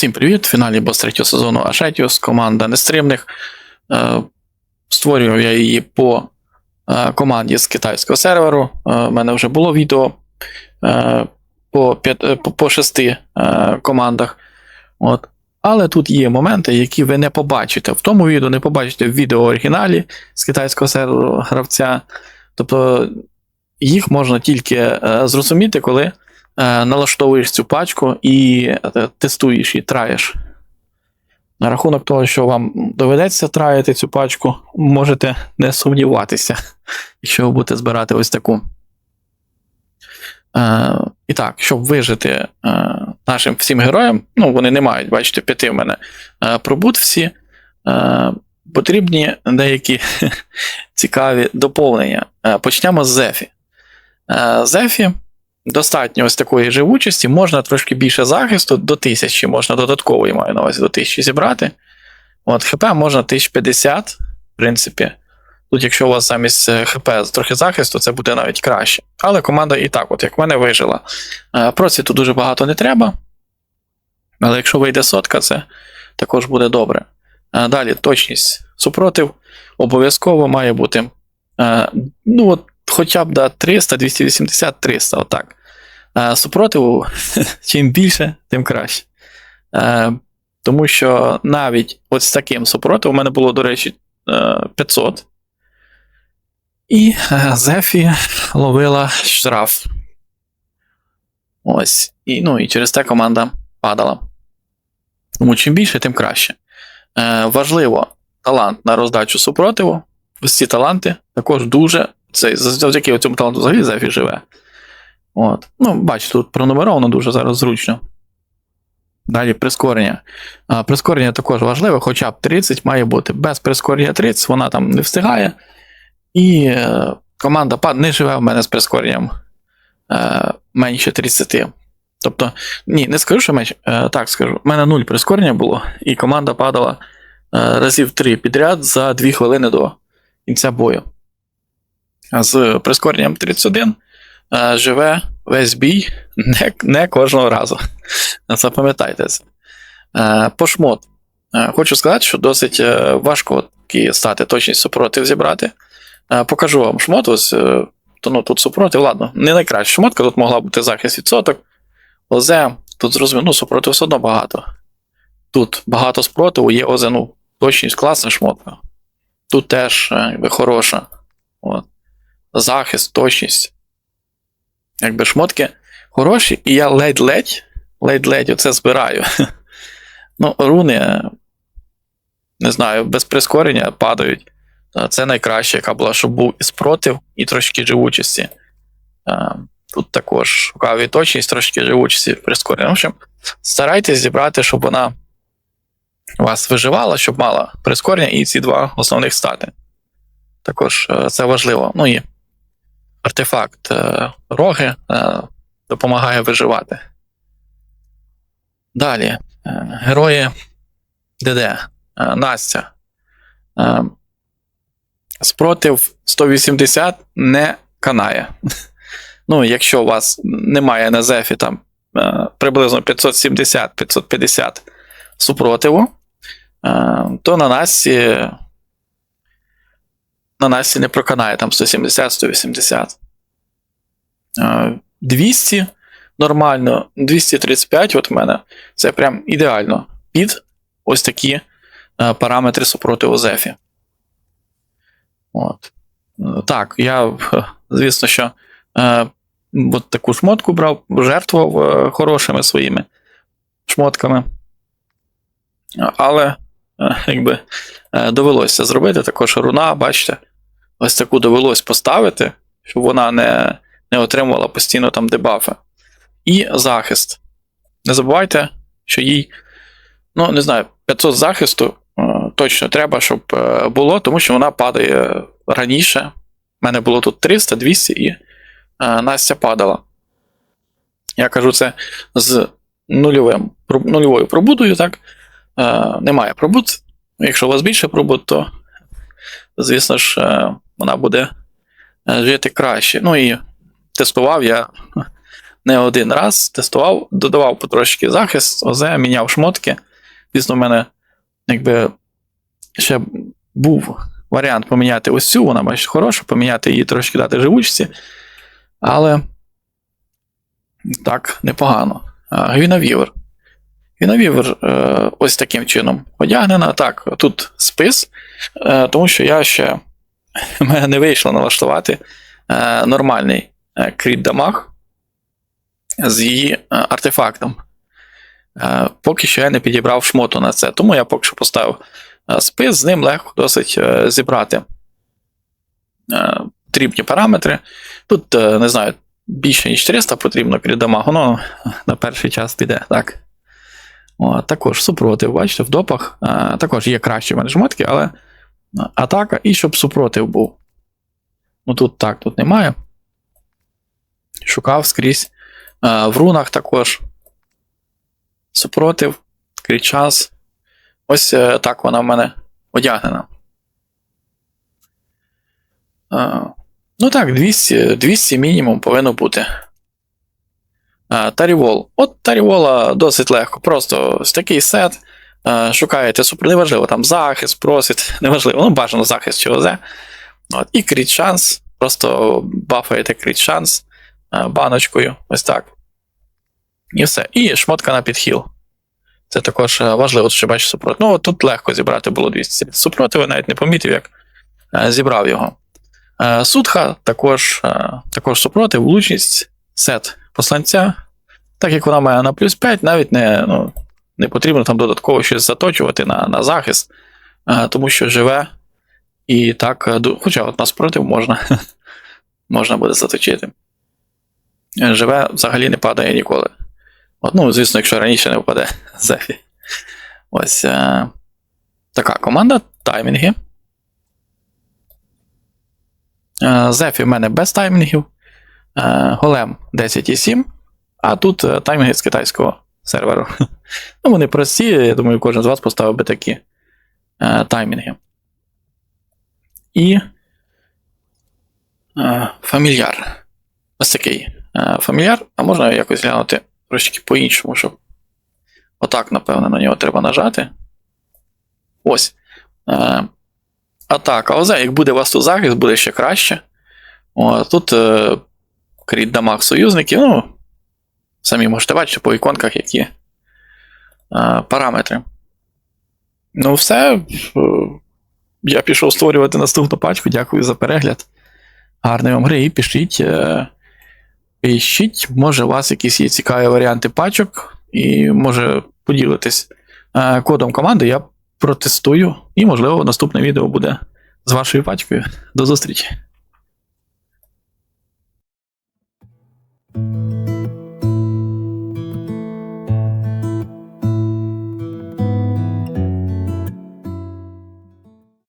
Всім привіт! В фіналі бос третього сезону Ашетіус, команда нестримних. Е, Створював я її по е, команді з китайського серверу. У мене вже було відео е, по, е, по, шести е, командах. От. Але тут є моменти, які ви не побачите. В тому відео не побачите в відео оригіналі з китайського серверу гравця. Тобто їх можна тільки е, зрозуміти, коли е, налаштовуєш цю пачку і е, тестуєш і траєш. На рахунок того, що вам доведеться траяти цю пачку, можете не сумніватися, якщо ви будете збирати ось таку. Е, і так, щоб вижити е, нашим всім героям, ну, вони не мають, бачите, п'яти в мене е, пробут всі, е, потрібні деякі цікаві доповнення. Е, почнемо з Зефі. Е, Зефі достатньо ось такої живучості, можна трошки більше захисту, до 1000 можна додатково, я маю на увазі, до 1000 зібрати. От, ХП можна 1050, в принципі. Тут, якщо у вас замість е, ХП трохи захисту, це буде навіть краще. Але команда і так, от як в мене вижила. Е, Проціту дуже багато не треба. Але якщо вийде сотка, це також буде добре. Е, Далі точність супротив обов'язково має бути. Ну, от хоча б да, 300, 280, 300, отак. Е, Супротиву, чим більше, тим краще. Е, Тому що навіть от з таким супротивом у мене було, до речі, е, 500. І е, Зефі ловила штраф. Ось. І, ну, і через те команда падала. Тому чим більше, тим краще. Е, Важливо талант на роздачу супротиву. Ось ці таланти також дуже. Це завдяки цьому таланту взагалі Зефі живе. От. Ну, бачите, тут пронумеровано дуже зараз зручно. Далі прискорення. А, прискорення також важливе, хоча б 30 має бути. Без прискорення 30 вона там не встигає. І е, команда пад не живе в мене з прискоренням е, менше 30. Тобто, ні, не скажу, що менше. Е, так скажу. У мене 0 прискорення було, і команда падала е, разів 3 підряд за 2 хвилини до кінця бою. З прискоренням 31 е, живе весь бій не, не кожного разу. Запам'ятайте це. Е, по шмот. Е, хочу сказати, що досить важко стати точність супротив зібрати. Покажу вам шмот. Ось, ну, тут супротив, ладно, не найкраща шмотка, тут могла бути захист відсоток. Озе, тут зрозуміло, ну, супротив все одно багато. Тут багато спротиву, є озе, ну, точність класна шмотка. Тут теж хороша. От. Захист, точність. Якби шмотки хороші, і я ледь-ледь, ледь-ледь оце збираю. Ну, руни, е, не знаю, без прискорення падають. Е, Це найкраще, яка була, щоб був і спротив, і трошки живучості. Е, Тут також шукав і точність, трошки живучості прискорення. В общем, старайтесь зібрати, щоб вона вас виживала, щоб мала прискорення і ці два основних стати. Також це важливо. Ну і артефакт е, роги е, допомагає виживати. Далі. е, Герої ДД. Настя. Спротив 180 не канає. Ну, якщо у вас немає на Зефі там приблизно 570-550 супротиву, то на Насті на Насті не проканає там 170-180. Е, 200 нормально, 235 от в мене. Це прям ідеально під ось такі е, параметри супротиву Зефі. От. Так, я, е, звісно, що е, от таку шмотку брав, жертвував хорошими своїми шмотками. Але, якби, довелося зробити також руна, бачите, ось таку довелось поставити, щоб вона не, не отримувала постійно там дебафи. І захист. Не забувайте, що їй, ну, не знаю, 500 захисту е, точно треба, щоб е, було, тому що вона падає раніше. У мене було тут 300, 200 і е, Настя падала. Я кажу це з нульовим, нульовою пробудою, так? Немає пробуд. Якщо у вас більше пробуд, то, звісно ж, вона буде е, жити краще. Ну і тестував я не один раз тестував, додавав потрошки захист, ОЗ, міняв шмотки. Звісно, в мене якби ще був варіант поміняти ось цю, вона бачить хороша, поміняти її трошки дати живучці. Але так, непогано. Гвіновівер. Гвіновівер е, ось таким чином одягнена. Так, тут спис, е, тому що я ще в мене не вийшло налаштувати е, нормальний е, кріт дамаг з її е, артефактом. Е, поки що я не підібрав шмоту на це, тому я поки що поставив е, спис, з ним легко досить е, зібрати е, потрібні параметри. Тут, е, не знаю, більше ніж 300 потрібно кріт дамагу, ну на перший час піде. так. О, також супротив, бачите, в допах. А, також є кращі в але атака і щоб супротив був. Ну тут так, тут немає. Шукав скрізь. А, в рунах також. Супротив, крічас. Ось е, так вона в мене одягнена. А, ну так, 200, 200 мінімум повинно бути. А, Тарівол. От Тарівола досить легко. Просто такий сет. А, Шукаєте супер, неважливо, там захист, просить, неважливо, ну бажано захист чи ОЗ. От, і кріт шанс. Просто бафаєте кріт шанс баночкою. Ось так. І все. І шмотка на підхіл. Це також е, важливо, що бачиш супротив. Ну, тут легко зібрати було 200 супротиву, навіть не помітив, як е, зібрав його. Е, Судха також, е, також супротив, влучність, сет посланця. Так як вона має на плюс 5, навіть не, ну, не потрібно там додатково щось заточувати на, на захист, е, тому що живе і так, е, хоча от на супротив можна, можна буде заточити. Е, Живе взагалі не падає ніколи. От, ну, звісно, якщо раніше не впаде Зефі. Ось е, така команда. Таймінги. Зефі в мене без таймінгів. Е, Голем 10,7. А тут таймінги з китайського серверу. Ну, вони прості, я думаю, кожен з вас поставив би такі е, таймінги. І е, фамільяр. Ось такий е, фамільяр. А можна якось глянути трошки по-іншому, щоб. Отак, напевно, на нього треба нажати. Ось. Е, атака. Озе, як буде у вас тут захист, буде ще краще. О, тут е, кріт дамаг союзників. Ну, самі можете бачити по іконках, які параметри. Ну, все. Е, Я пішов створювати наступну пачку. Дякую за перегляд. Гарної вам гри і пишіть. Е, пишіть, може, у вас якісь є цікаві варіанти пачок, і може поділитись е, кодом команди. Я протестую, і, можливо, наступне відео буде з вашою пачкою. До зустрічі!